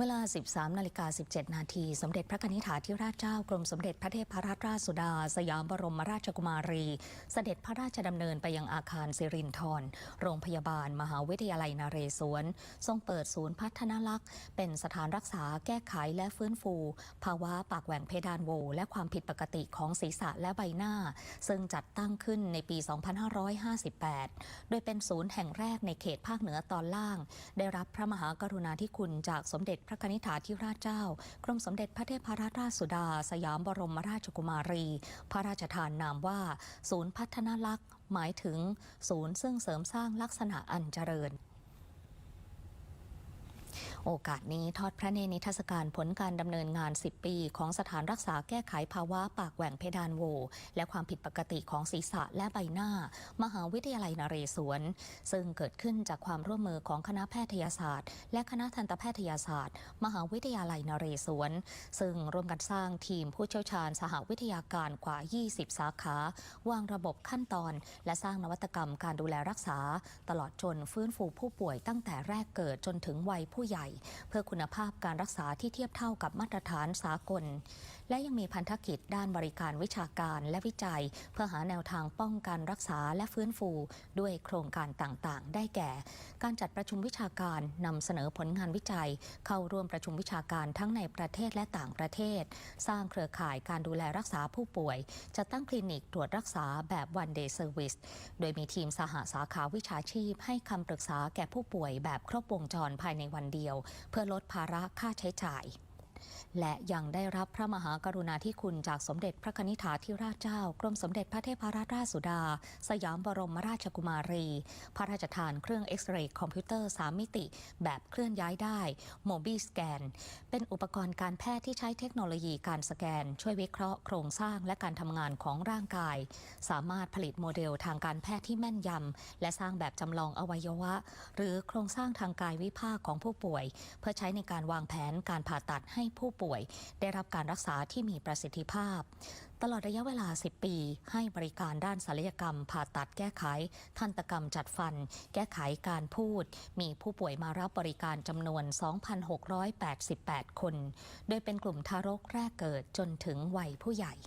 เวลา 13 นาฬิกา 17 นาทีสมเด็จพระนิธิถาธิราชเจ้ากรมสมเด็จพระเทพรัตนราชสุดา สยามบรมราชกุมารี เสด็จพระราชดำเนินไปยังอาคารสิรินธรโรงพยาบาล มหาวิทยาลัยนเรศวร ทรงเปิดศูนย์พัฒนาลักษณ์เป็นสถานรักษาแก้ไขและฟื้นฟู ภาวะปากแหว่งเพดานโว และความผิดปกติของศีรษะและใบหน้า ซึ่งจัดตั้งขึ้นในปี 2558 โดยเป็นศูนย์แห่งแรกในเขตภาคเหนือตอนล่าง ได้รับพระมหากรุณาธิคุณจากสมเด็จพระนิธิฐาธิราชเจ้า กรมสมเด็จพระเทพรัตนราชสุดา สยามบรมราชกุมารี พระราชทานนามว่า ศูนย์พัฒนาลักษณ์ หมายถึง ศูนย์ซึ่งเสริมสร้างลักษณะอันเจริญ โอกาสนี้ทอดพระเนตรนิทรรศการผลการดำเนินงาน 10 ปี ของสถานรักษาแก้ไขภาวะปากแหว่งเพดานโว และความผิดปกติของศีรษะและใบหน้า มหาวิทยาลัยนเรศวร ซึ่งเกิดขึ้นจากความร่วมมือของคณะแพทยศาสตร์ และคณะทันตแพทยศาสตร์ มหาวิทยาลัยนเรศวร ซึ่งร่วมกันสร้างทีมผู้เชี่ยวชาญสหวิทยาการกว่า 20 สาขาวางระบบขั้นตอน และสร้างนวัตกรรมการดูแลรักษา ตลอดจนฟื้นฟูผู้ป่วยตั้งแต่แรกเกิดจนถึงวัยผู้ใหญ่เพื่อคุณภาพการรักษาที่เทียบเท่ากับมาตรฐานสากล และยังมีพันธกิจด้านบริการวิชาการและวิจัย เพื่อหาแนวทางป้องกันรักษาและฟื้นฟูด้วยโครงการต่างๆ ได้แก่ การจัดประชุมวิชาการนำเสนอผลงานวิจัย เข้าร่วมประชุมวิชาการทั้งในประเทศและต่างประเทศ สร้างเครือข่ายการดูแลรักษาผู้ป่วย จะตั้งคลินิกตรวจรักษาแบบ one day service โดยมีทีมสหสาขาวิชาชีพให้คำปรึกษาแก่ผู้ป่วยแบบครบวงจรภายในวันเดียวเพื่อลดภาระค่าใช้จ่าย และยังได้รับพระมหากรุณาธิคุณจากสมเด็จพระนิธิาธิราชเจ้า กรมสมเด็จพระเทพรัตนราชสุดา สยามบรมราชกุมารี พระราชทานเครื่องเอ็กซเรย์คอมพิวเตอร์ 3 มิติ แบบเคลื่อนย้ายได้โมบิสแกนเป็นอุปกรณ์การแพทย์ที่ใช้เทคโนโลยีการสแกน ช่วยวิเคราะห์โครงสร้างและการทำงานของร่างกาย สามารถผลิตโมเดลทางการแพทย์ที่แม่นยำและสร้างแบบจำลองอวัยวะ หรือโครงสร้างทางกายวิภาคของผู้ป่วย เพื่อใช้ในการวางแผนการผ่าตัดให้ผู้ปป่วย ได้รับการรักษาที่มีประสิทธิภาพ ตลอดระยะเวลา 10 ปี ให้บริการด้านศัลยกรรม ผ่าตัดแก้ไข ทันตกรรมจัดฟัน แก้ไขการพูด มีผู้ป่วยมารับบริการจำนวน 2,688 คน โดยเป็นกลุ่มทารกแรกเกิดจนถึงวัยผู้ใหญ่